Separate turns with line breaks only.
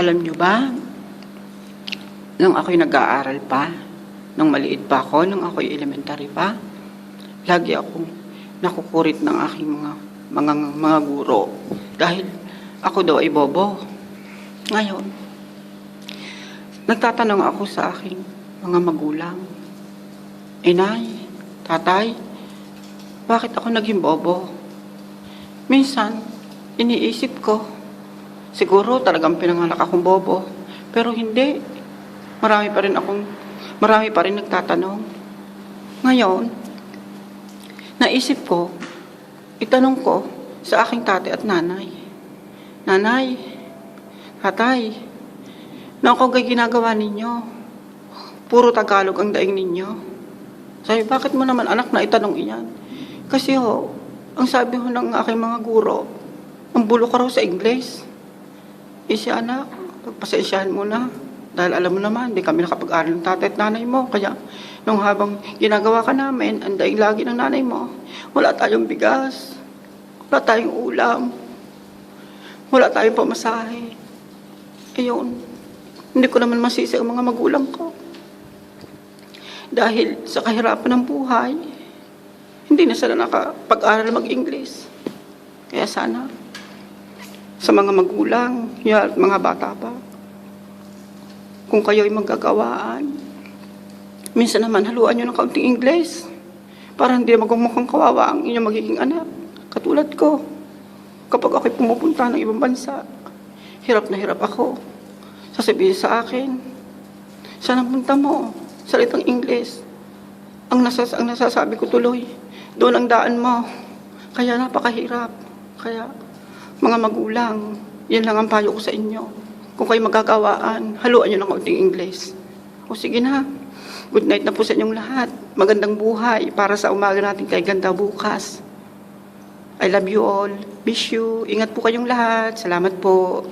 Alam nyo ba, nung ako'y nag-aaral pa, nung maliit pa ako, nung ako'y elementary pa, lagi akong nakukurit ng aking mga mga mga guro dahil ako daw ay bobo. Ngayon, nagtatanong ako sa aking mga magulang. Inay, tatay, bakit ako naging bobo? Minsan, iniisip ko, siguro talagang pinanganak akong bobo. Pero hindi. Marami pa rin akong, marami pa rin nagtatanong. Ngayon, naisip ko, itanong ko sa aking tatay at nanay. Nanay, tatay, na ako kay ginagawa ninyo. Puro Tagalog ang daing ninyo. Sabi, bakit mo naman anak na itanong iyan? Kasi ho, ang sabi ho ng aking mga guro, ang bulo ka raw sa Ingles. Eh siya anak, pagpasensyahan mo na. Dahil alam mo naman, hindi kami nakapag-aral ng tatay at nanay mo. Kaya nung habang ginagawa ka namin, ang lagi ng nanay mo, wala tayong bigas, wala tayong ulam, wala tayong pamasahe. Ayun, hindi ko naman masisi ang mga magulang ko. Dahil sa kahirapan ng buhay, hindi na sila nakapag-aral mag-English. Kaya sana, sa mga magulang, at mga bata pa, kung kayo ay magagawaan, minsan naman haluan nyo ng kaunting English para hindi magmumukhang kawawa ang inyong magiging anak. Katulad ko, kapag ako'y pumupunta ng ibang bansa, hirap na hirap ako. Sasabihin sa akin, saan ang punta mo? Salitang English. Ang, nasas ang nasasabi ko tuloy, doon ang daan mo. Kaya napakahirap. Kaya, mga magulang, yan lang ang payo ko sa inyo. Kung kayo magagawaan, haluan nyo ng kaunting English. O sige na, good night na po sa inyong lahat. Magandang buhay para sa umaga natin kay ganda bukas. I love you all. Miss you. Ingat po kayong lahat. Salamat po.